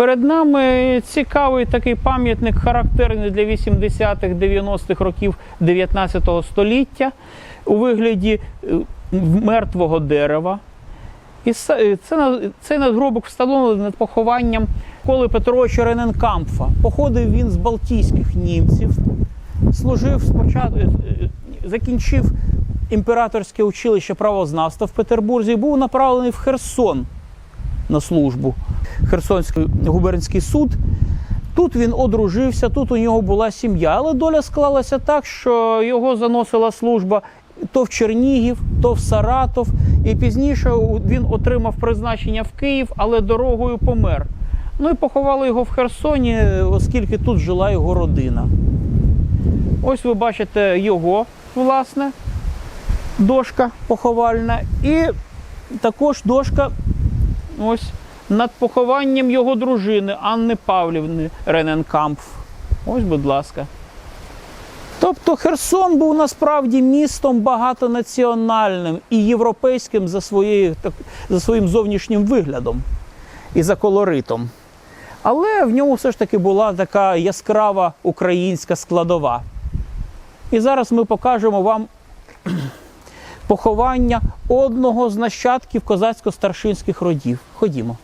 Перед нами цікавий такий пам'ятник, характерний для 80-х-90-х років 19 століття у вигляді е, мертвого дерева. І е, це, цей надгробок встановлений над похованням Коли Петровича Рененкампфа. Походив він з балтійських німців, служив спочатку, е, закінчив імператорське училище правознавства в Петербурзі і був направлений в Херсон на службу. Херсонський губернський суд. Тут він одружився, тут у нього була сім'я, але доля склалася так, що його заносила служба то в Чернігів, то в Саратов. І пізніше він отримав призначення в Київ, але дорогою помер. Ну і поховали його в Херсоні, оскільки тут жила його родина. Ось ви бачите його, власне, дошка поховальна. І також дошка ось над похованням його дружини Анни Павлівни Рененкампф. Ось, будь ласка. Тобто Херсон був насправді містом багатонаціональним і європейським за, своєю, за своїм зовнішнім виглядом і за колоритом. Але в ньому все ж таки була така яскрава українська складова. І зараз ми покажемо вам поховання одного з нащадків козацько-старшинських родів. Ходімо.